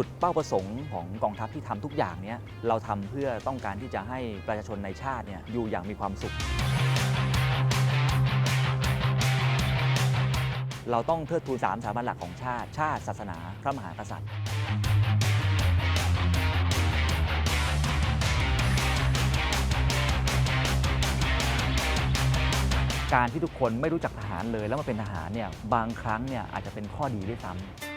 จุดเป้าประสงค์ของกองทัพที่ทำทุกอย่างเนี้ยเราทำเพื่อต้องการที่จะให้ประชาชนในชาติเนี่ยอยู่อย่างมีความสุข เราต้องเทิดทูนสามสถาบันหลักของชาติ ชาติศาสนา พระมหากษัตริย์การที่ทุกคนไม่รู้จักทหารเลยแล้วมาเป็นทหารเนี่ยบางครั้งเนี่ยอาจจะเป็นข้อดีด้วยซ้ำ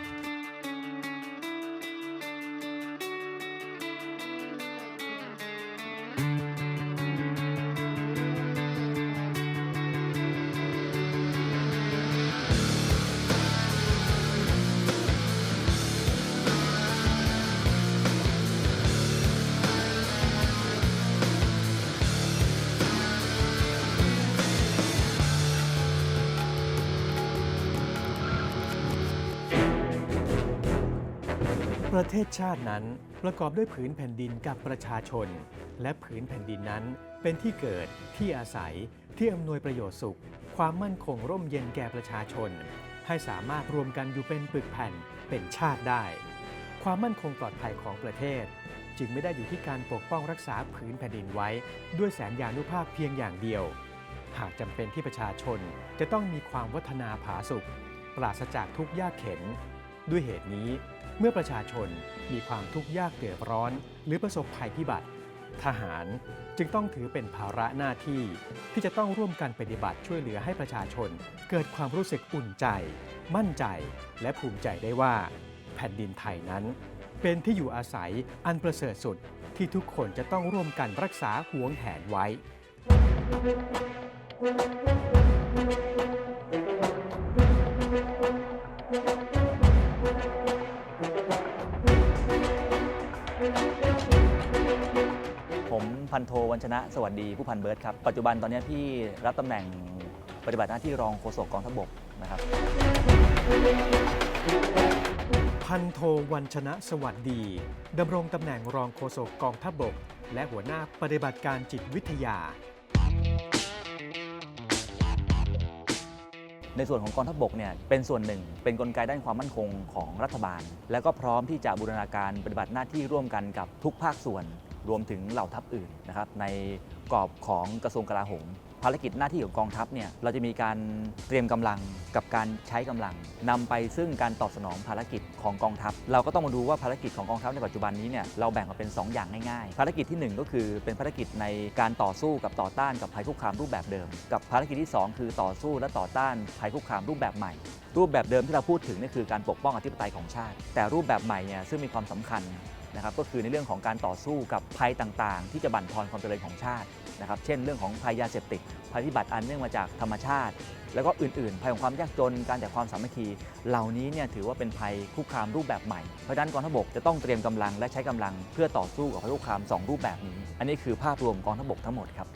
ประเทศชาตินั้นประกอบด้วยผืนแผ่นดินกับประชาชน และผืนแผ่นดินนั้นเป็นที่เกิดที่อาศัยที่อำนวยประโยชน์สุข ความมั่นคงร่มเย็นแก่ประชาชน ให้สามารถรวมกันอยู่เป็นปึกแผ่นเป็นชาติได้ ความมั่นคงปลอดภัยของประเทศ จึงไม่ได้อยู่ที่การปกป้องรักษาผืนแผ่นดินไว้ ด้วยแสนยานุภาพเพียงอย่างเดียว หากจำเป็นที่ประชาชนจะต้องมีความวัฒนาผาสุกปราศจากทุกยากเข็น ด้วยเหตุนี้ เมื่อประชาชนมีความทุกข์ยากเดือดร้อน หรือประสบภัยพิบัติ ทหารจึงต้องถือเป็นภาระหน้าที่ ที่จะต้องร่วมกันปฏิบัติช่วยเหลือให้ประชาชน เกิดความรู้สึกอุ่นใจ มั่นใจ และภูมิใจได้ว่า แผ่นดินไทยนั้น เป็นที่อยู่อาศัยอันประเสริฐสุดที่ทุกคนจะต้องร่วมกันรักษาหวงแหนไว้ นโทวัญชนะสวัสดีผู้พันเบิร์ตครับ ปัจจุบันตอนนี้พี่รับตำแหน่งปฏิบัติหน้าที่รองโฆษกกองทัพบกนะครับ พันโทวันชนะสวัสดีดำรงตำแหน่งรองโฆษกกองทัพบก และหัวหน้าปฏิบัติการจิตวิทยา ในส่วนของกองทัพบกเนี่ยเป็นส่วนหนึ่ง เป็นกลไกด้านความมั่นคงของรัฐบาล แล้วก็พร้อมที่จะบูรณาการปฏิบัติหน้าที่ร่วมกันกับทุกภาคส่วน รวมถึงเหล่าทัพอื่นนะครับในกรอบของกระทรวงกลาโหม ภารกิจหน้าที่ของกองทัพเนี่ยเราจะมีการเตรียมกำลังกับการใช้กำลังนำไปซึ่งการตอบสนองภารกิจของกองทัพ เราก็ต้องมาดูว่าภารกิจของกองทัพในปัจจุบันนี้เนี่ยเราแบ่งออกเป็น 2 อย่างง่ายๆ ภารกิจทีหนึ่1 ก็คือเป็นภารกิจในการต่อสู้กับต่อต้านกับภัยคุกคามรูปแบบเดิม กับภารกิจที่ 2 คือต่อสู้และต่อต้านภัยคุกคามรูปแบบใหม่รูปแบบเดิมที่เราพูดถึงนี่คือการปกป้องอธิปไตยของชาติ แต่รูปแบบใหม่เนี่ยซึ่งมีความสำคัญ นะครับก็คือในเรื่องของการต่อสู้กับภัยต่างๆ ที่จะบั่นทอนความเจริญของชาตินะครับเช่นเรื่องของภัยยาเสพติดภัยพิบัติอันเนื่องมาจากธรรมชาติ แล้วก็อื่นๆ ภัยของความยากจนการแต่ความสามัคคี เหล่านี้เนี่ยถือว่าเป็นภัยคุกคามรูปแบบใหม่ เพราะฉะนั้นกองทัพบกจะต้องเตรียมกำลังและใช้กำลังเพื่อต่อสู้กับภัยคุกคามสองรูปแบบนี้ อันนี้คือภาพรวมกองทัพบกทั้งหมดครับ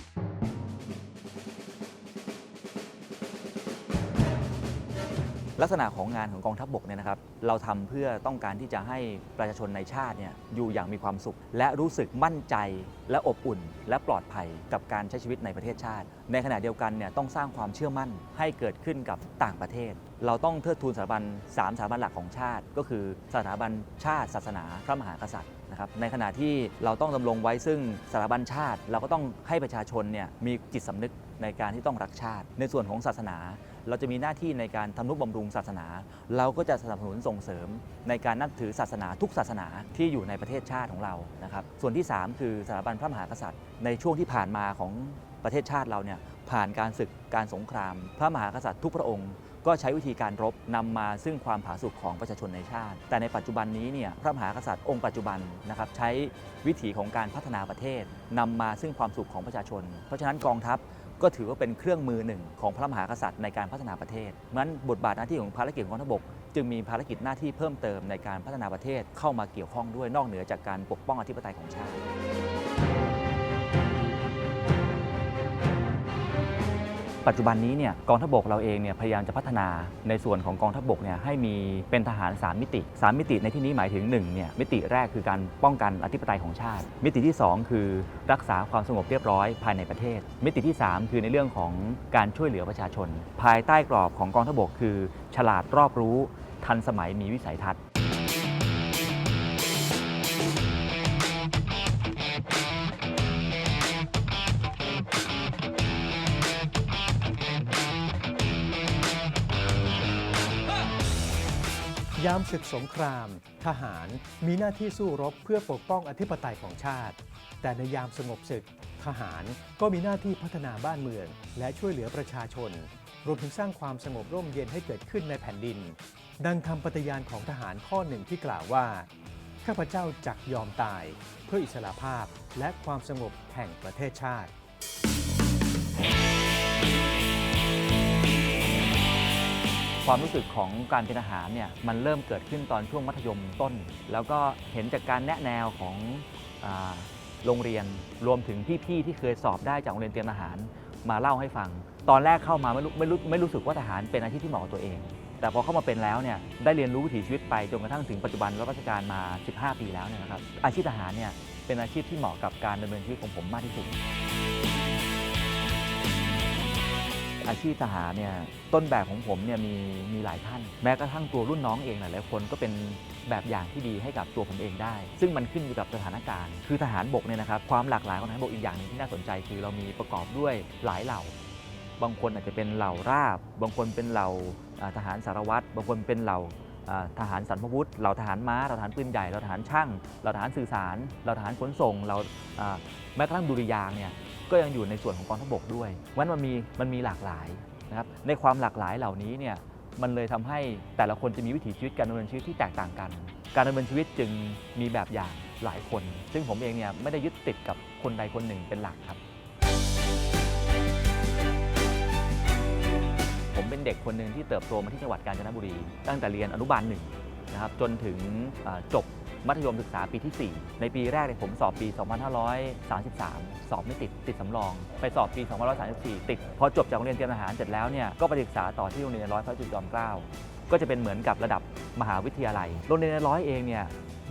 ลักษณะของงานของกองทัพบกเนี่ยนะครับเราทำเพื่อต้องการที่จะให้ประชาชนในชาติเนี่ยอยู่อย่างมีความสุข และรู้สึกมั่นใจและอบอุ่น และปลอดภัยกับการใช้ชีวิตในประเทศชาติ ในขณะเดียวกันเนี่ยต้องสร้างความเชื่อมั่นให้เกิดขึ้นกับต่างประเทศ เราต้องเทิดทูนสถาบันสามสถาบันหลักของชาติ ก็คือสถาบันชาติ ศาสนา พระมหากษัตริย์นะครับในขณะที่เราต้องดำรงไว้ซึ่งสถาบันชาติ เราก็ต้องให้ประชาชนเนี่ยมีจิตสำนึกในการที่ต้องรักชาติ ในส่วนของศาสนา เราจะมีหน้าที่ในการทำนุบำรุงศาสนา เราก็จะสนับสนุนส่งเสริมในการนับถือศาสนาทุกศาสนาที่อยู่ในประเทศชาติของเรานะครับส่วนที่ 3 คือสถาบันพระมหากษัตริย์ ในช่วงที่ผ่านมาของประเทศชาติเราเนี่ยผ่านการศึกการสงคราม พระมหากษัตริย์ทุกพระองค์ก็ใช้วิธีการรบนำมาซึ่งความผาสุกของประชาชนในชาติ แต่ในปัจจุบันนี้เนี่ยพระมหากษัตริย์องค์ปัจจุบันนะครับใช้วิถีของการพัฒนาประเทศนำมาซึ่งความสุขของประชาชน เพราะฉะนั้นกองทัพ ก็ถือว่าเป็นเครื่องมือหนึ่งของพระมหากษัตริย์ในการพัฒนาประเทศนั้นบทบาทหน้าที่ของภารกิจของกองทัพบก จึงมีภารกิจหน้าที่เพิ่มเติมในการพัฒนาประเทศเข้ามาเกี่ยวข้องด้วยนอกเหนือจากการปกป้องอธิปไตยของชาติ ปัจจุบันนี้เนี่ยกองทัพบกเราเองเนี่ยพยายามจะพัฒนาในส่วนของกองทัพบกเนี่ยให้มีเป็นทหาร 3 มิติ 3 มิติในที่นี้หมายถึง1เนี่ยมิติแรกคือการป้องกันอธิปไตยของชาติ มิติที่ 2 คือรักษาความสงบเรียบร้อยภายในประเทศ มิติที่ 3 คือในเรื่องของการช่วยเหลือประชาชน ภายใต้กรอบของกองทัพบกคือ ฉลาดรอบรู้ ทันสมัยมีวิสัยทัศน์ ยามศึกสงคราม ทหารมีหน้าที่สู้รบเพื่อปกป้องอธิปไตยของชาติ แต่ในยามสงบศึก ทหารก็มีหน้าที่พัฒนาบ้านเมือง และช่วยเหลือประชาชน รวมถึงสร้างความสงบร่มเย็นให้เกิดขึ้นในแผ่นดิน ดังคำปฏิญาณของทหารข้อหนึ่งที่กล่าวว่า ข้าพเจ้าจักยอมตาย เพื่ออิสระภาพและความสงบแห่งประเทศชาติ ความรู้สึกของการเป็นทหารเนี่ยมันเริ่มเกิดขึ้นตอนช่วงมัธยมต้น แล้วก็เห็นจากการแนะแนวของอโรงเรียนรวมถึงพี่ๆที่เคยสอบได้จากโรงเรียนเตรียมทหารมาเล่าให้ฟัง ตอนแรกเข้ามาไม่รู้ไม่รู้ไม่รู้สึกว่าทหารเป็นอาชีพที่เหมาะกับตัวเอง แต่พอเข้ามาเป็นแล้วเนี่ยได้เรียนรู้วิถีชีวิตไปจนกระทั่งถึงปัจจุบันรับราชการมา 15 ปีแล้วเนี่ยนะครับอาชีพทหารเนี่ยเป็นอาชีพที่เหมาะกับการดำเนินชีวิตของผมมากที่สุด อาชีพทหารเนี่ยต้นแบบของผมเนี่ยมีมีหลายท่าน แม้กระทั่งตัวรุ่นน้องเองหลายๆคนก็เป็นแบบอย่างที่ดีให้กับตัวผมเองได้ ซึ่งมันขึ้นอยู่กับสถานการณ์ คือทหารบกเนี่ยนะครับความหลากหลายของทหารบกอีกอย่างหนึงที่น่าสนใจ คือเรามีประกอบด้วยหลายเหล่า บางคนอาจจะเป็นเหล่าราบ บางคนเป็นเหล่าทหารสารวัตรบางคนเป็นเหล่าทหารสันพวุฒิเหล่าทหารม้าเหล่าทหารปืนใหญ่เหล่าทหารช่างเหล่าทหารสื่อสารเหล่าทหารขนส่งเหล่าแม้กระทั่งดุริยางเนี่ย ก็ยังอยู่ในส่วนของกองทัพบกด้วยเพราะฉะนั้นมันมีมันมีหลากหลายนะครับในความหลากหลายเหล่านี้เนี่ยมันเลยทำให้แต่ละคนจะมีวิถีชีวิตการดำเนินชีวิตที่แตกต่างกัน การดำเนินชีวิตจึงมีแบบอย่างหลายคน ซึ่งผมเองเนี่ยไม่ได้ยึดติดกับคนใดคนหนึ่งเป็นหลักครับ ผมเป็นเด็กคนหนึ่งที่เติบโตมาที่จังหวัดกาญจนบุรี ตั้งแต่เรียนอนุบาลหนึ่งนะครับจนถึงจบ มัธยมศึกษาปีที่ 4 ในปีแรกเนี่ยผมสอบปี 2533 สอบไม่ติดติดสำรอง ไปสอบปี 2534 ติด พอจบจากโรงเรียนเตรียมทหารเสร็จแล้วเนี่ยก็ไปศึกษาต่อที่โรงเรียนร้อยพระจุลจอมเกล้าก็จะเป็นเหมือนกับระดับมหาวิทยาลัย โรงเรียนร้อยเองเนี่ย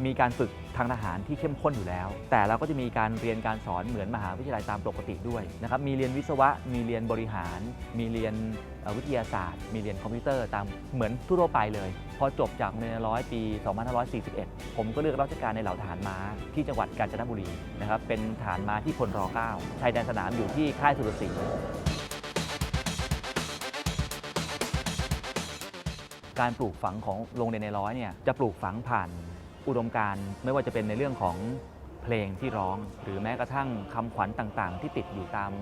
มีการฝึกทางทหารที่เข้มข้นอยู่แล้ว แต่เราก็จะมีการเรียนการสอนเหมือนมหาวิทยาลัยตามปกติด้วยนะครับ มีเรียนวิศวะ มีเรียนบริหาร มีเรียนวิทยาศาสตร์ มีเรียนคอมพิวเตอร์ตามเหมือนทั่วไปเลย พอจบจากเรียนในร้อยปี 2541 ผมก็เลือกราชการในเหล่าทหารม้าที่จังหวัดกาญจนบุรีนะครับ เป็นทหารม้าที่พลร9ชายแดนสนามอยู่ที่ค่ายสุรศรีการปลูกฝังของโรงเรียนในร้อยเนี่ยจะปลูกฝังผ่าน อุดมการณ์ไม่ว่าจะเป็นในเรื่องของเพลงที่ร้อง หรือแม้กระทั่งคำขวัญต่างๆ ที่ติดอยู่ตาม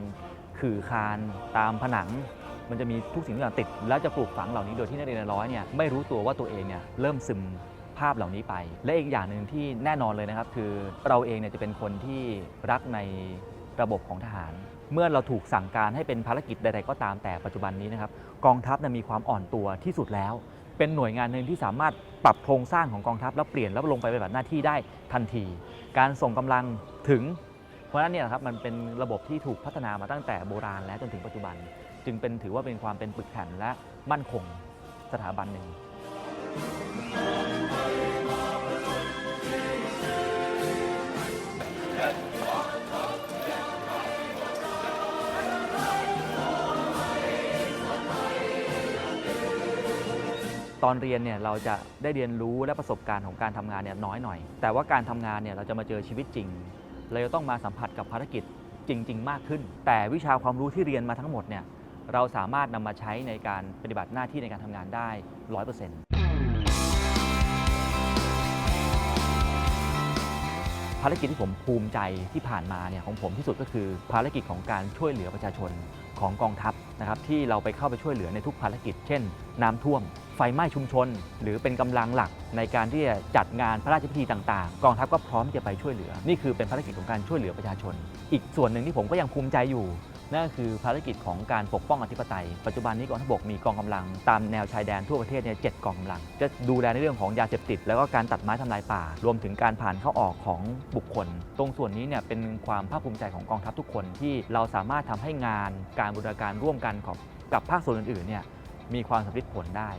ขื่อคานตามผนัง มันจะมีทุกสิ่งทุกอย่างติด แล้วจะปลูกฝังเหล่านี้โดยที่นักเรียนในร้อยเนี่ยไม่รู้ตัวว่าตัวเองเนี่ยเริ่มซึมภาพเหล่านี้ไป และอีกอย่างหนึ่งที่แน่นอนเลยนะครับ คือเราเองเนี่ยจะเป็นคนที่รักในระบบของทหาร เมื่อเราถูกสั่งการให้เป็นภารกิจใดๆก็ตามแต่ปัจจุบันนี้นะครับกองทัพเนี่ยมีความอ่อนตัวที่สุดแล้ว เป็นหน่วยงานหนึ่งที่สามารถปรับโครงสร้างของกองทัพแล้วเปลี่ยนแล้วลงไปปฏิบัติหน้าที่ได้ทันที การส่งกำลังถึง เพราะฉะนั้นเนี่ยครับมันเป็นระบบที่ถูกพัฒนามาตั้งแต่โบราณแล้วจนถึงปัจจุบัน จึงเป็นถือว่าเป็นความเป็นปึกแผ่นและมั่นคงสถาบันหนึ่ง ตอนเรียนเนี่ยเราจะได้เรียนรู้และประสบการณ์ของการทำงานเนี่ยน้อยหน่อย แต่ว่าการทำงานเนี่ยเราจะมาเจอชีวิตจริงเราจะต้องมาสัมผัสกับภารกิจจริง ๆ มากขึ้น แต่วิชาความรู้ที่เรียนมาทั้งหมดเนี่ยเราสามารถนำมาใช้ในการปฏิบัติหน้าที่ในการทำงานได้ร้อยเปอร์เซ็นต์ภารกิจที่ผมภูมิใจที่ผ่านมาเนี่ยของผมที่สุดก็คือภารกิจของการช่วยเหลือประชาชนของกองทัพนะครับที่เราไปเข้าไปช่วยเหลือในทุกภารกิจ เช่น น้ำท่วม ไฟไหม้ชุมชน หรือเป็นกำลังหลักในการที่จะจัดงานพระราชพิธีต่างๆ กองทัพก็พร้อมที่จะไปช่วยเหลือ นี่คือเป็นภารกิจของการช่วยเหลือประชาชน อีกส่วนหนึ่งที่ผมก็ยังภูมิใจอยู่นั่นก็คือภารกิจของการปกป้องอธิปไตย ปัจจุบันนี้กองทัพบกมีกองกำลังตามแนวชายแดนทั่วประเทศเนี่ยเจ็ดกองกำลัง จะดูแลในเรื่องของยาเสพติด แล้วก็การตัดไม้ทำลายป่า รวมถึงการผ่านเข้าออกของบุคคล ตรงส่วนนี้เนี่ยเป็นความภาคภูมิใจของกองทัพทุกคนที่เราสามารถทำให้งานการบูรณาการร่วมกันของกับภาคส่วนอื่นๆเนี่ย มีความสำเร็จผลได้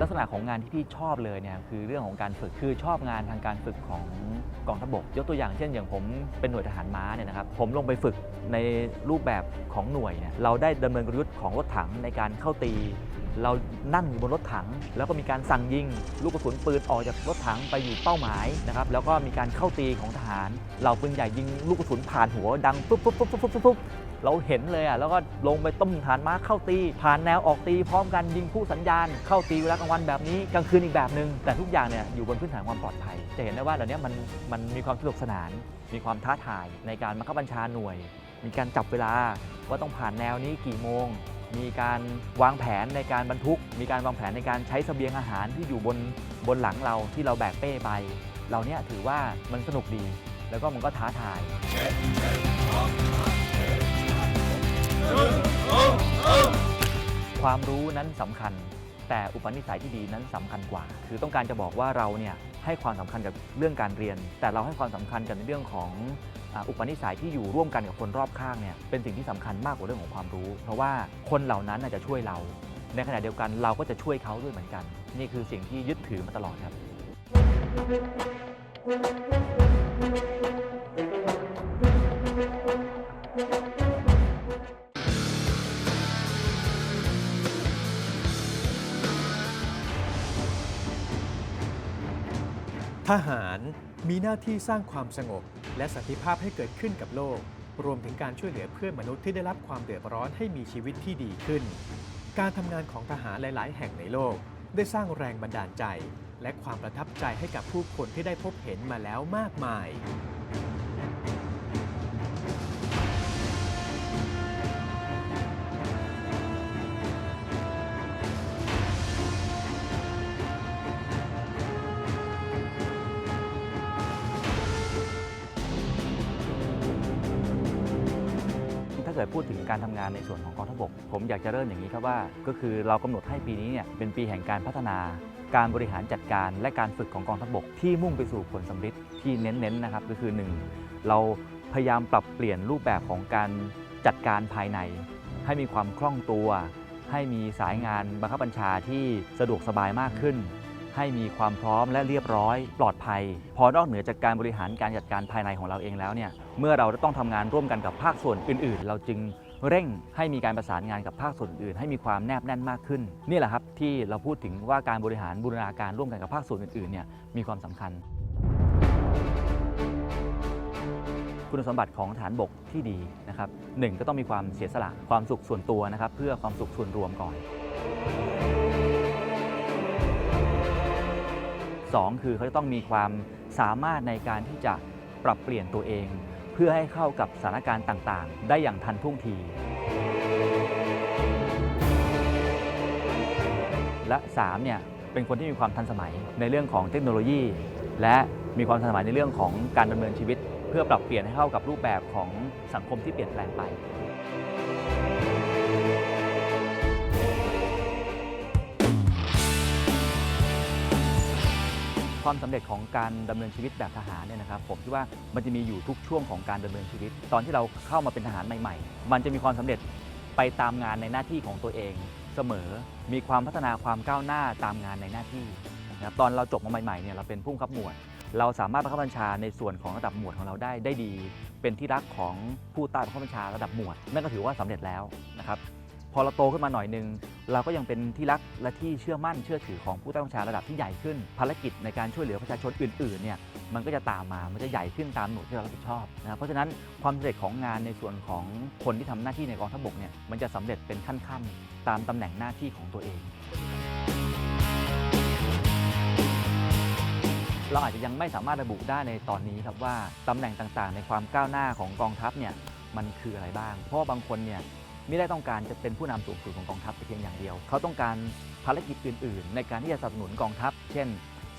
ลักษณะของงานที่พี่ชอบเลยเนี่ยคือเรื่องของการฝึกคือชอบงานทางการฝึกของกองทัพบกยกตัวอย่างเช่นอย่างผมเป็นหน่วยทหารม้าเนี่ยนะครับผมลงไปฝึกในรูปแบบของหน่วยเนี่ยเราได้ดำเนินกลยุทธ์ของรถถังในการเข้าตี เรานั่งอยู่บนรถถัง แล้วก็มีการสั่งยิง ลูกกระสุนปืนออกจากรถถังไปอยู่เป้าหมายนะครับแล้วก็มีการเข้าตีของทหาร เราปืนใหญ่ยิงลูกกระสุนผ่านหัวดังปุ๊บปุ๊บปุ๊บปุ๊บปุ๊บ เราเห็นเลยอะแล้วก็ลงไปต้มฐานม้าเข้าตี ผ่านแนวออกตีพร้อมกันยิงผู้สัญญาณ เข้าตีเวลากลางวันแบบนี้กลางคืนอีกแบบหนึ่งแต่ทุกอย่างเนี่ยอยู่บนพื้นฐานความปลอดภัย จะเห็นได้ว่าเดี๋ยวนี้มันมันมีความสนุกสนาน มีความท้าทายในการบังคับบัญชาหน่วย มีการจับเวลาว่าต้องผ่านแนวนี้กี่โมง มีการวางแผนในการบรรทุก มีการวางแผนในการใช้เสบียงอาหารที่อยู่บนบนหลังเราที่เราแบกเป้ไปเราเนี่ยถือว่ามันสนุกดี แล้วก็มันก็ท้าทาย ความรู้นั้นสำคัญ แต่อุปนิสัยที่ดีนั้นสำคัญกว่า คือต้องการจะบอกว่าเราเนี่ยให้ความสำคัญกับเรื่องการเรียน แต่เราให้ความสำคัญกับในเรื่องของอุปนิสัยที่อยู่ร่วมกันกับคนรอบข้างเนี่ยเป็นสิ่งที่สำคัญมากกว่าเรื่องของความรู้ เพราะว่าคนเหล่านั้นน่ะจะช่วยเรา ในขณะเดียวกันเราก็จะช่วยเขาด้วยเหมือนกัน นี่คือสิ่งที่ยึดถือมาตลอดครับ ทหารมีหน้าที่สร้างความสงบ และสันติภาพให้เกิดขึ้นกับโลก รวมถึงการช่วยเหลือเพื่อนมนุษย์ที่ได้รับความเดือดร้อนให้มีชีวิตที่ดีขึ้น การทำงานของทหารหลาย ๆ แห่งในโลก ได้สร้างแรงบันดาลใจ และความประทับใจให้กับผู้คนที่ได้พบเห็นมาแล้วมากมาย กิดพูดถึงการทำงานในส่วนของกองทัพบก ผมอยากจะเริ่มอย่างนี้ครับว่า ก็คือเรากำหนดให้ปีนี้เนี่ยเป็นปีแห่งการพัฒนา การบริหารจัดการ และการฝึกของกองทัพบก ที่มุ่งไปสู่ผลสำฤทธิ์ที่เน้นๆนะครับก็คือ 1. เราพยายามปรับเปลี่ยนรูปแบบของการจัดการภายใน ให้มีความคล่องตัว ให้มีสายงานบังคับบัญชาที่สะดวกสบายมากขึ้น ให้มีความพร้อมและเรียบร้อย ปลอดภัย พอนอกเหนือจากการบริหารการจัดการภายในของเราเองแล้วเนี่ยเมื่อเราต้องทำงานร่วมกันกับภาคส่วนอื่น ๆ เราจึงเร่งให้มีการประสานงานกับภาคส่วนอื่น ให้มีความแนบแน่นมากขึ้น นี่แหละครับที่เราพูดถึงว่าการบริหารบูรณาการร่วมกันกับภาคส่วนอื่น ๆ เนี่ยมีความสำคัญ คุณสมบัติของฐานบกที่ดีนะครับหนึ่งก็ต้องมีความเสียสละความสุขส่วนตัวนะครับ เพื่อความสุขส่วนรวมก่อน สองคือเขาจะต้องมีความสามารถในการที่จะปรับเปลี่ยนตัวเอง เพื่อให้เข้ากับสถานการณ์ต่างๆ ได้อย่างทันท่วงที และ3เนี่ยเป็นคนที่มีความทันสมัยในเรื่องของเทคโนโลยี และมีความทันสมัยในเรื่องของการดำเนินชีวิต เพื่อปรับเปลี่ยนให้เข้ากับรูปแบบของสังคมที่เปลี่ยนแปลงไป ความสำเร็จของการดำเนินชีวิตแบบทหารเนี่ยนะครับผมคิดว่ามันจะมีอยู่ทุกช่วงของการดำเนินชีวิต ตอนที่เราเข้ามาเป็นทหารใหม่ ๆ มันจะมีความสำเร็จไปตามงานในหน้าที่ของตัวเองเสมอ มีความพัฒนาความก้าวหน้าตามงานในหน้าที่นะครับตอนเราจบมาใหม่ๆเนี่ยเราเป็นผู้บับหมวด เราสามารถบังคับบัญชาในส่วนของระดับหมวดของเราได้ได้ดี เป็นที่รักของผู้ใต้บังคับบัญชาระดับหมวด นั่นก็ถือว่าสำเร็จแล้วนะครับ พอเราโตขึ้นมาหน่อยหนึงเราก็ยังเป็นที่รักและที่เชื่อมั่นเชื่อถือของผู้ใต้บัญชาระดับที่ใหญ่ขึ้น ภารกิจในการช่วยเหลือประชาชนอื่นๆเนี่ยมันก็จะตามมา มันจะใหญ่ขึ้นตามหน่วยที่เรารับผิดชอบนะครับเพราะฉะนั้นความสำเร็จของงานในส่วนของคนที่ทำหน้าที่ในกองทัพบกเนี่ยมันจะสำเร็จเป็นขั้นๆ ตามตำแหน่งหน้าที่ของตัวเอง เราอาจจะยังไม่สามารถระบุได้ในตอนนี้ครับว่าตำแหน่งต่างๆ ในความก้าวหน้าของกองทัพเนี่ยมันคืออะไรบ้าง เพราะบางคนเนี่ย ไม่ได้ต้องการจะเป็นผู้นำสูงสุดของกองทัพเพียงอย่างเดียว เขาต้องการภารกิจอื่น ๆ ในการที่จะสนับสนุนกองทัพ เช่น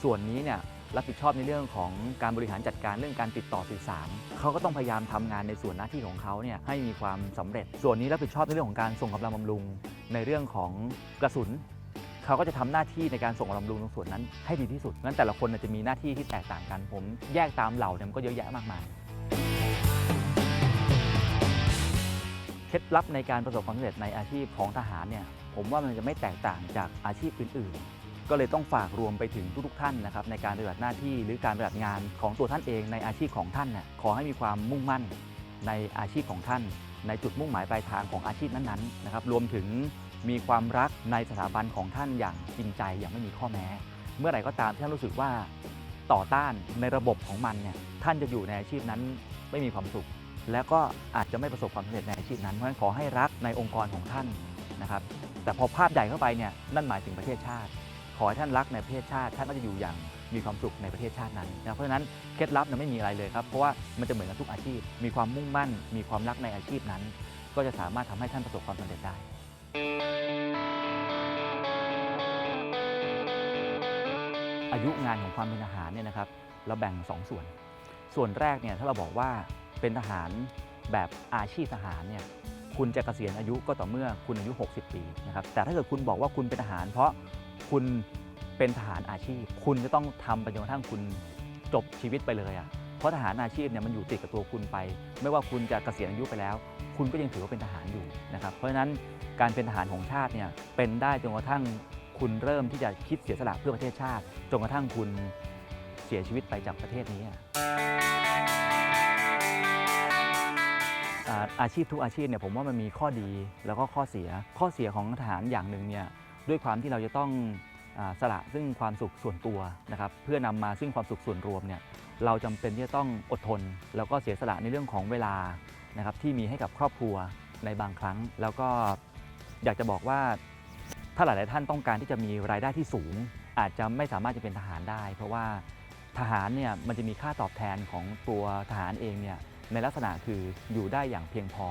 ส่วนนี้เนี่ยรับผิดชอบในเรื่องของการบริหารจัดการเรื่องการติดต่อสื่อสาร เขาก็ต้องพยายามทำงานในส่วนหน้าที่ของเขาเนี่ยให้มีความสำเร็จ ส่วนนี้รับผิดชอบในเรื่องของการส่งกำลังบำรุง ในเรื่องของกระสุน เขาก็จะทำหน้าที่ในการส่งกำลังบำรุงตรงส่วนนั้นให้ดีที่สุด งั้นแต่ละคนจะมีหน้าที่ที่แตกต่างกัน ผมแยกตามเหล่าเนี่ยมันก็เยอะแยะมากมาย เคล็ดลับในการประสบความสำเร็จในอาชีพของทหารเนี่ยผมว่ามันจะไม่แตกต่างจากอาชีพอื่น ๆ ก็เลยต้องฝากรวมไปถึงทุกๆท่านนะครับในการปฏิบัติหน้าที่หรือการปฏิบัติงานของตัวท่านเองในอาชีพของท่านเนี่ยขอให้มีความมุ่งมั่นในอาชีพของท่าน ในจุดมุ่งหมายปลายทางของอาชีพนั้นๆนะครับรวมถึงมีความรักในสถาบันของท่านอย่างจริงใจอย่างไม่มีข้อแม้ เมื่อไหร่ก็ตามที่ท่านรู้สึกว่าต่อต้านในระบบของมันเนี่ยท่านจะอยู่ในอาชีพนั้นไม่มีความสุข แล้วก็อาจจะไม่ประสบความสำเร็จในอาชีพนั้นเพราะฉะนั้นขอให้รักในองค์กรของท่านนะครับ แต่พอภาพใหญ่เข้าไปเนี่ยนั่นหมายถึงประเทศชาติ ขอให้ท่านรักในประเทศชาติ ท่านก็จะอยู่อย่างมีความสุขในประเทศชาตินั้นนะเพราะฉะนั้นเคล็ดลับเนี่ยไม่มีอะไรเลยครับเพราะว่ามันจะเหมือนกับทุกอาชีพ มีความมุ่งมั่น มีความรักในอาชีพนั้น ก็จะสามารถทำให้ท่านประสบความสำเร็จได้อายุงานของความเป็นทหารเนี่ยนะครับเราแบ่ง 2 ส่วน ส่วนแรกเนี่ยถ้าเราบอกว่า เป็นทหารแบบอาชีพทหารเนี่ยคุณจะเกษียณอายุก็ต่อเมื่อคุณอายุ 60 ปีนะครับแต่ถ้าเกิดคุณบอกว่าคุณเป็นทหาร เพราะคุณเป็นทหารอาชีพ คุณจะต้องทำไปจนกระทั่งคุณจบชีวิตไปเลยอะ่ะเพราะทหารอาชีพเนี่ยมันอยู่ติดกับตัวคุณไป ไม่ว่าคุณจะเกษียณอายุไปแล้ว คุณก็ยังถือว่าเป็นทหารอยู่นะครับเพราะฉะนั้นการเป็นทหารของชาติเนี่ยเป็นได้จนกระทั่งคุณเริ่มที่จะคิดเสียสละเพื่อประเทศชาติจนกระทั่งคุณเสียชีวิตไปจากประเทศนี้ ออาอาชีพทุกอาชีพเนี่ยผมว่ามันมีข้อดีแล้วก็ข้อเสีย ข้อเสียของทหารอย่างหนึ่งเนี่ยด้วยความที่เราจะต้องอาสละซึ่งความสุขส่วนตัวนะครับเพื่อนำมาซึ่งความสุขส่วนรวมเนี่ยเราจำเป็นที่จะต้องอดทน แล้วก็เสียสละในเรื่องของเวลานะครับที่มีให้กับครอบครัวในบางครั้ง แล้วก็อยากจะบอกว่าถ้าหลาย ๆ ท่านต้องการที่จะมีรายได้ที่สูง อาจจะไม่สามารถจะเป็นทหารได้ เพราะว่าทหารเนี่ยมันจะมีค่าตอบแทนของตัวทหารเองเนี่ย ในลักษณะคืออยู่ได้อย่างเพียงพอ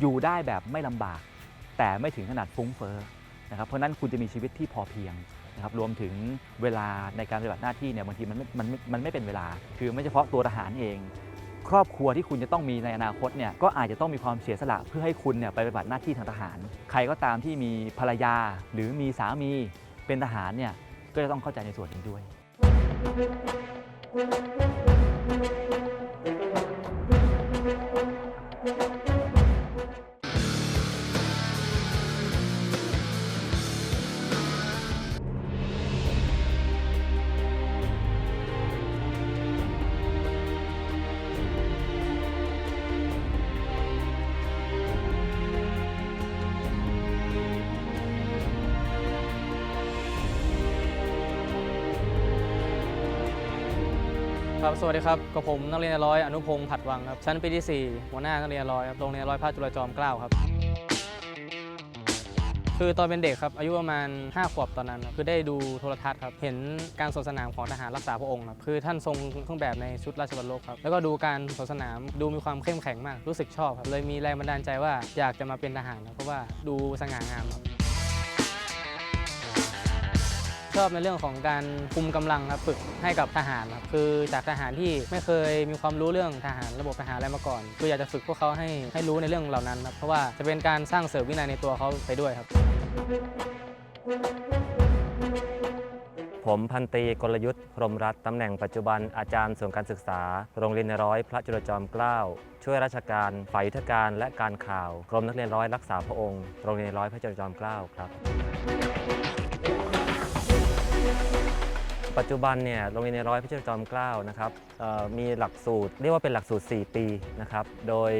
อยู่ได้แบบไม่ลำบาก แต่ไม่ถึงขนาดฟุ้งเฟ้อนะครับเพราะนั้นคุณจะมีชีวิตที่พอเพียงนะครับรวมถึงเวลาในการปฏิบัติหน้าที่เนี่ยบางทีมันไม่มันไม่มันไม่เป็นเวลา คือไม่เฉพาะตัวทหารเอง ครอบครัวที่คุณจะต้องมีในอนาคตเนี่ยก็อาจจะต้องมีความเสียสละเพื่อให้คุณเนี่ยไปปฏิบัติหน้าที่ทางทหาร ใครก็ตามที่มีภรรยาหรือมีสามีเป็นทหารเนี่ยก็จะต้องเข้าใจในส่วนนี้ด้วย ครับสวัสดีครับกับผมนักเรียนร้อยอนุพงศ์ผัดวังครับชั้นปีที่ 4 หัวหน้านักเรียนร้อยครับโรงเรียนร้อยพระจุลจอมเกล้าครับ คือตอนเป็นเด็กครับอายุประมาณ 5 ขวบตอนนั้นครับคือได้ดูโทรทัศน์ครับเห็นการสวนสนามของทหารรักษาพระองค์ครับคือท่านทรงเครื่องแบบในชุดราชบัลลบครับแล้วก็ดูการสวนสนามดูมีความเข้มแข็งมากรู้สึกชอบครับเลยมีแรงบันดาลใจว่าอยากจะมาเป็นทหารครับเพราะว่าดูสง่างามครับ ชอบในเรื่องของการคุมกำลังครับฝึกให้กับทหารครับคือจากทหารที่ไม่เคยมีความรู้เรื่องทหารระบบทหารอะไรมาก่อนคืออยากจะฝึกพวกเขาให้ให้รู้ในเรื่องเหล่านั้นครับเพราะว่าจะเป็นการสร้างเสริมวินัยในตัวเขาไปด้วยครับ ผมพันตรีกลยุทธ์พรหมรัตน์ตำแหน่งปัจจุบันอาจารย์ส่วนการศึกษา โรงเรียนในร้อย พระจุลจอมเกล้าช่วยราชการฝ่ายยุทธการและการข่าวกรมนักเรียนร้อยรักษาพระองค์โรงเรียนร้อยพระจุลจอมเกล้าครับ ปัจจุบันเนี่ยโรงเรียนในร้อยพระจุลจอมเกล้านะครับมีหลักสูตรเรียกว่าเป็นหลักสูตร 4 ปีนะครับโดย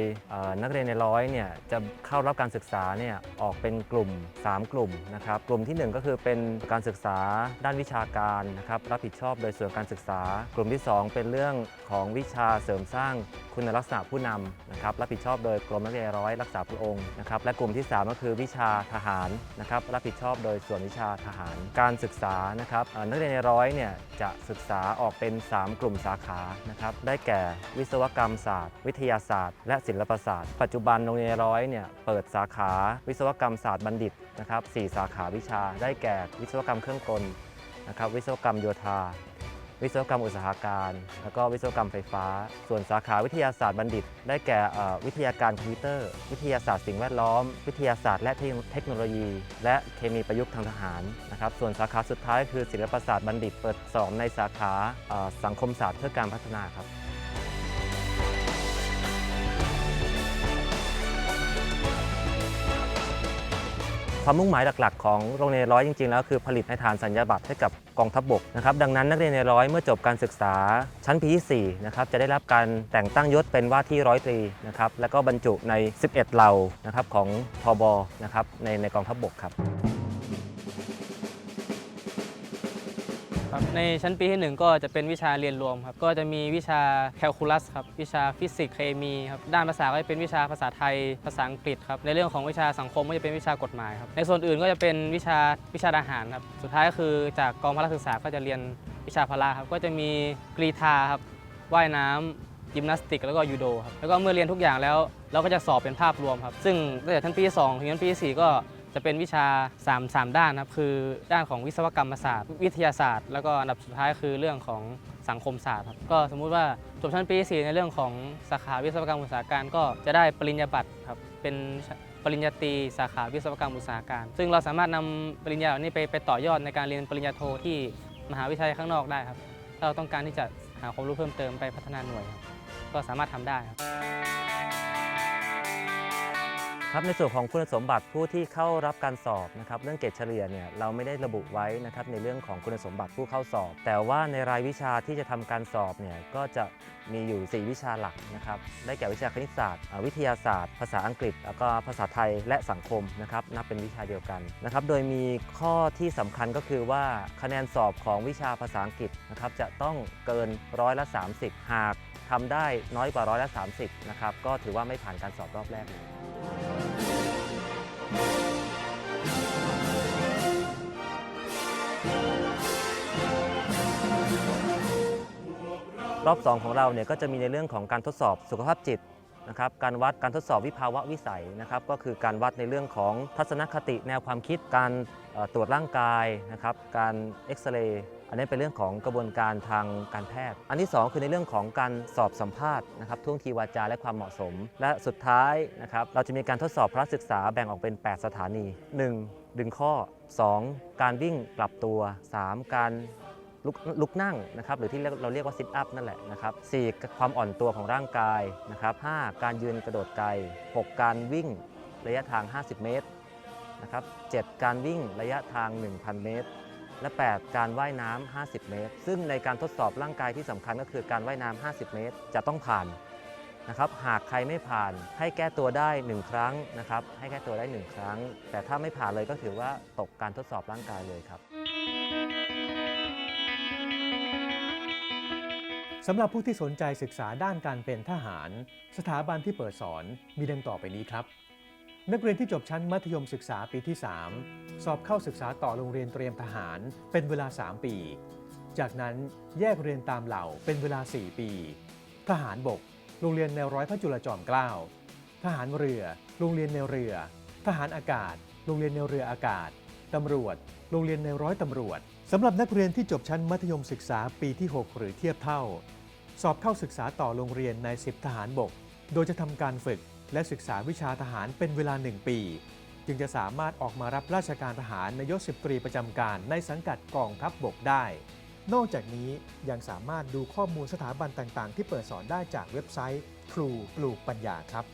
นักเรียนในร้อยเนี่ยจะเข้ารับการศึกษาเนี่ยออกเป็นกลุ่ม 3 กลุ่มนะครับกลุ่มทีหนึ่1 ก็คือเป็นการศึกษาด้านวิชาการนะครับรับผิดชอบโดยส่วนการศึกษา กลุ่มที่ 2 เป็นเรื่องของวิชาเสริมสร้างคุณลักษณะผู้นำนะครับรับผิดชอบโดยกรมนักเรียนร้อยรักษาพระองค์นะครับและกลุ่มที่ 3 ก็คือวิชาทหารนะครับรับผิดชอบโดยส่วนวิชาทหาร การศึกษานะครับนักเรียนในร้อยเนี่ยจะศึกษาออกเป็น 3 กลุ่มสาขานะครับได้แก่วิศวกรรมศาสตร์ วิทยาศาสตร์ และศิลปศาสตร์ ปัจจุบันโรงเรียนในร้อยเนี่ยเปิดสาขาวิศวกรรมศาสตร์บัณฑิตนะครับสี่สาขาวิชา ได้แก่วิศวกรรมเครื่องกลนะครับวิศวกรรมโยธา วิศวกรรมอุตสาหการ แล้วก็วิศวกรรมไฟฟ้า ส่วนสาขาวิทยาศาสตร์บัณฑิต ได้แก่วิทยาการคอมพิวเตอร์ วิทยาศาสตร์สิ่งแวดล้อม วิทยาศาสตร์และเทคโนโลยี และเคมีประยุกต์ทางทหารนะครับ ส่วนสาขาสุดท้ายคือศิลปศาสตร์บัณฑิตเปิดสอนในสาขาสังคมศาสตร์เพื่อการพัฒนาครับ ความมุ่งหมายหลักๆ ของโรงเรียนร้อยจริงๆ แล้วคือผลิตในฐานสัญญาบัตรให้กับกองทัพบบกนะครับดังนั้นนักเรียนในร้อยเมื่อจบการศึกษาชั้นปีที่4นะครับจะได้รับการแต่งตั้งยศเป็นว่าที่ร้อยตรีนะครับแล้วก็บรรจุใน 11 เหล่านะครับของทบนะครับในในกองทัพบบกครับ ครับในชั้นปีที่หนึ่งก็จะเป็นวิชาเรียนรวมครับก็จะมีวิชาแคลคูลัสครับวิชาฟิสิกส์เคมีครับด้านภาษาก็จะเป็นวิชาภาษาไทยภาษาอังกฤษครับในเรื่องของวิชาสังคมก็จะเป็นวิชากฎหมายครับในส่วนอื่นก็จะเป็นวิชาวิชาทหารครับสุดท้ายก็คือจากกองพละศึกษาก็จะเรียนวิชาพละครับก็จะมีกรีธาครับว่ายน้ำยิมนาสติกแล้วก็ยูโดครับแล้วก็เมื่อเรียนทุกอย่างแล้ว เราก็จะสอบเป็นภาพรวมครับ ซึ่งตั้งแต่ชั้นปีที่2ถึงชั้นปีที่4ก็ จะเป็นวิชา 3 3 ด้านครับคือด้านของวิศวกรรมศาสตร์ วิทยาศาสตร์ แล้วก็อันดับสุดท้ายคือเรื่องของสังคมศาสตร์ครับก็สมมุติว่าจบชั้นปีที่4ในเรื่องของสาขาวิศวกรรมอุตสาหการก็จะได้ปริญญาบัตรครับเป็นปริญญาตรีสาขาวิศวกรรมอุตสาหการ ซึ่งเราสามารถนำปริญญาเหล่านี้ไปไปต่อยอดในการเรียนปริญญาโทที่มหาวิทยาลัยข้างนอกได้ครับถ้าเราต้องการที่จะหาความรู้เพิ่มเติมไปพัฒนาหน่วยครับก็สามารถทำได้ครับ ครับในส่วนของคุณสมบัติผู้ที่เข้ารับการสอบนะครับเรื่องเกรดเฉลี่ยเนี่ยเราไม่ได้ระบุไว้นะครับในเรื่องของคุณสมบัติผู้เข้าสอบ แต่ว่าในรายวิชาที่จะทำการสอบเนี่ยก็จะมีอยู่ 4 วิชาหลักนะครับได้แก่วิชาคณิตศาสตร์ วิทยาศาสตร์ ภาษาอังกฤษ แล้วก็ภาษาไทยและสังคมนะครับนับเป็นวิชาเดียวกันนะครับโดยมีข้อที่สำคัญก็คือว่าคะแนนสอบของวิชาภาษาอังกฤษนะครับจะต้องเกินร้อยละ 30 หากทำได้น้อยกว่าร้อยละ 30นะครับก็ถือว่าไม่ผ่านการสอบรอบแรกเลย รอบ 2 ของเราเนี่ยก็จะมีในเรื่องของการทดสอบสุขภาพจิตนะครับการวัดการทดสอบวิภาวะวิสัยนะครับก็คือการวัดในเรื่องของทัศนคติแนวความคิดการตรวจร่างกายนะครับการเอ็กซเรย์ อันนี้เป็นเรื่องของกระบวนการทางการแพทย์ อันที่ 2 คือในเรื่องของการสอบสัมภาษณ์นะครับท่วงทีวาจาและความเหมาะสม และสุดท้ายนะครับเราจะมีการทดสอบพละศึกษาแบ่งออกเป็น 8 สถานี 1. ดึงข้อ 2. การวิ่งปรับตัว 3. การลุกลุกนั่งนะครับหรือที่เราเรียกว่าซิทอัพนั่นแหละนะครับสี่ความอ่อนตัวของร่างกายนะครับห้าการยืนกระโดดไกล 6 การวิ่งระยะทาง 50 เมตรนะครับเจ็ดการวิ่งระยะทาง 1,000 เมตร และ 8 การว่ายน้ำ50 เมตร ซึ่งในการทดสอบร่างกายที่สำคัญก็คือการว่ายน้ำ50 เมตร จะต้องผ่านนะครับ หากใครไม่ผ่านให้แก้ตัวได้ 1 ครั้งนะครับ ให้แก้ตัวได้ 1 ครั้ง แต่ถ้าไม่ผ่านเลยก็ถือว่าตกการทดสอบร่างกายเลยครับสำหรับผู้ที่สนใจศึกษาด้านการเป็นทหาร สถาบันที่เปิดสอนมีดังต่อไปนี้ครับ นักเรียนที่จบชั้นมัธยมศึกษาปีที่ 3 สอบเข้าศึกษาต่อโรงเรียนเตรียมทหาร เป็นเวลา 3 ปี จากนั้นแยกเรียนตามเหล่าเป็นเวลา 4 ปี ทหารบก โรงเรียนแนวร้อยพระจุลจอมเกล้า ทหารเรือ โรงเรียนแนวเรือ ทหารอากาศ โรงเรียนแนวเรืออากาศ ตำรวจ โรงเรียนแนวร้อยตำรวจสำหรับนักเรียนที่จบชั้นมัธยมศึกษาปีที่ 6 หรือเทียบเท่า สอบเข้าศึกษาต่อโรงเรียนในสิบทหารบก โดยจะทำการฝึก และศึกษาวิชาทหารเป็นเวลา 1 ปี จึงจะสามารถออกมารับราชการทหารในยศสิบตรีประจำการในสังกัดกองทัพบบกได้ นอกจากนี้ยังสามารถดูข้อมูลสถาบันต่างๆ ที่เปิดสอนได้จากเว็บไซต์ครูปลูกปัญญาครับ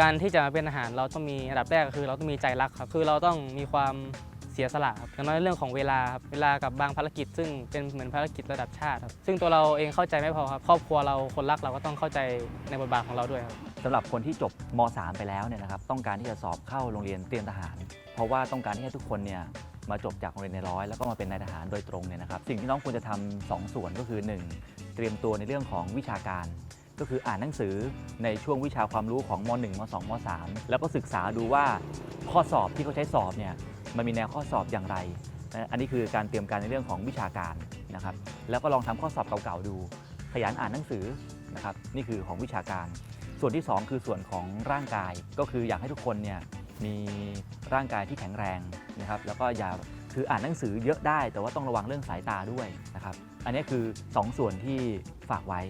การที่จะมาเป็นทหารเราต้องมีอันดับแรกก็คือเราต้องมีใจรักครับคือเราต้องมีความ เสียสละครับอย่างน้อยในเรื่องของเวลาครับเวลากับบางภารกิจ ซึ่งเป็นเหมือนภารกิจระดับชาติครับซึ่งตัวเราเองเข้าใจไม่พอครับครอบครัวเราคนรักเราก็ต้องเข้าใจในบทบาทของเราด้วยครับสำหรับคนที่จบม .3 ไปแล้วเนี่ยนะครับต้องการที่จะสอบเข้าโรงเรียนเตรียมทหาร เพราะว่าต้องการที่ให้ทุกคนเนี่ยมาจบจากโรงเรียนในร้อยแล้วก็มาเป็นนายทหารโดยตรงเนี่ยนะครับสิ่งที่น้องควรจะทำสองส่วนก็คือ 1. เตรียมตัวในเรื่องของวิชาการ ก็คืออ่านหนังสือในช่วงวิชาความรู้ของม .1 ม 2 ม 3 แล้วก็ศึกษาดูว่าข้อสอบที่เขาใช้สอบเนี่ย มันมีแนวข้อสอบอย่างไร อันนี้คือการเตรียมการในเรื่องของวิชาการนะครับ แล้วก็ลองทำข้อสอบเก่าๆดู ขยันอ่านหนังสือนะครับ นี่คือของวิชาการ ส่วนที่ 2 คือส่วนของร่างกาย ก็คืออยากให้ทุกคนเนี่ยมีร่างกายที่แข็งแรงนะครับ แล้วก็อย่าคืออ่านหนังสือเยอะได้ แต่ว่าต้องระวังเรื่องสายตาด้วยนะครับ อันนี้คือ 2 ส่วนที่ฝากไว้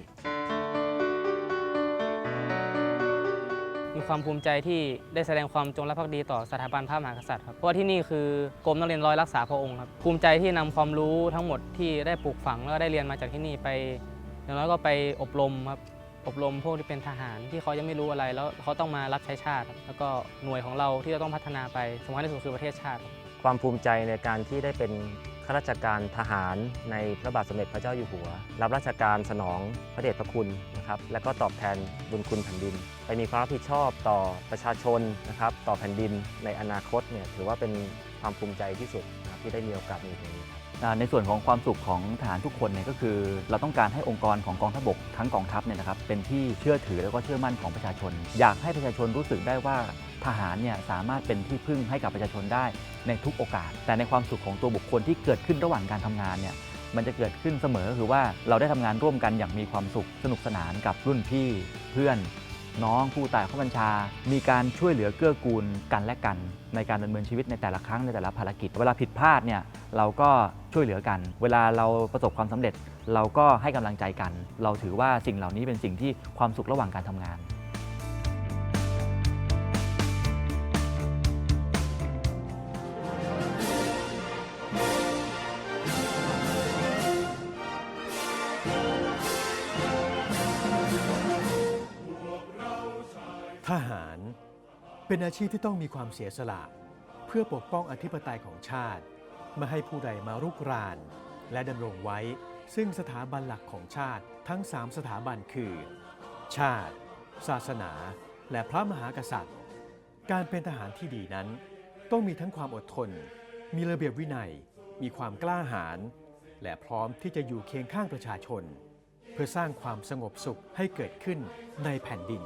ความภูมิใจที่ได้แสดงความจงรักภักดีต่อสถาบันพระมหากษัตริย์ครับเพราะที่นี่คือกรมนักเรียนร้อยรักษาพระองค์ครับภูมิใจที่นำความรู้ทั้งหมดที่ได้ปลูกฝังแล้วก็ได้เรียนมาจากที่นี่ไปอย่างน้อยก็ไปอบรมครับอบรมพวกที่เป็นทหารที่เขายังไม่รู้อะไร แล้วเขาต้องมารับใช้ชาติ แล้วก็หน่วยของเราที่จะต้องพัฒนาไปสำคัญที่สุดคือประเทศชาติ ความภูมิใจในการที่ได้เป็น ข้าราชการทหารในพระบาทสมเด็จพระเจ้าอยู่หัว รับราชการสนองพระเดชพระคุณนะครับและก็ตอบแทนบุญคุณแผ่นดิน ไปมีความรับผิดชอบต่อประชาชนนะครับต่อแผ่นดินในอนาคตเนี่ยถือว่าเป็นความภูมิใจที่สุดที่ได้มีโอกาสมีตรงนี้ครับ ในส่วนของความสุขของทหารทุกคนเนี่ยก็คือ เราต้องการให้องค์กรของกองทัพบกทั้งกองทัพเนี่ยนะครับเป็นที่เชื่อถือแล้วก็เชื่อมั่นของประชาชน อยากให้ประชาชนรู้สึกได้ว่าทหารเนี่ยสามารถเป็นที่พึ่งให้กับประชาชนได้ในทุกโอกาส แต่ในความสุขของตัวบุคคลที่เกิดขึ้นระหว่างการทำงานเนี่ยมันจะเกิดขึ้นเสมอคือว่าเราได้ทำงานร่วมกันอย่างมีความสุขสนุกสนานกับรุ่นพี่เพื่อน น้องผู้ใต้ข้าบัญชา มีการช่วยเหลือเกื้อกูลกันและกัน ในการดำเนินชีวิตในแต่ละครั้งในแต่ละภารกิจ เวลาผิดพลาดเนี่ยเราก็ช่วยเหลือกัน เวลาเราประสบความสำเร็จ เราก็ให้กำลังใจกัน เราถือว่าสิ่งเหล่านี้เป็นสิ่งที่ความสุขระหว่างการทำงาน ทหาร เป็นอาชีพที่ต้องมีความเสียสละ เพื่อปกป้องอธิปไตยของชาติไม่ให้ผู้ใดมารุกราน และดำรงไว้ ซึ่งสถาบันหลักของชาติทั้ง 3 สถาบันคือ ชาติ ศาสนา และพระมหากษัตริย์ การเป็นทหารที่ดีนั้น ต้องมีทั้งความอดทน มีระเบียบวินัย มีความกล้าหาญและพร้อมที่จะอยู่เคียงข้างประชาชน เพื่อสร้างความสงบสุขให้เกิดขึ้นในแผ่นดิน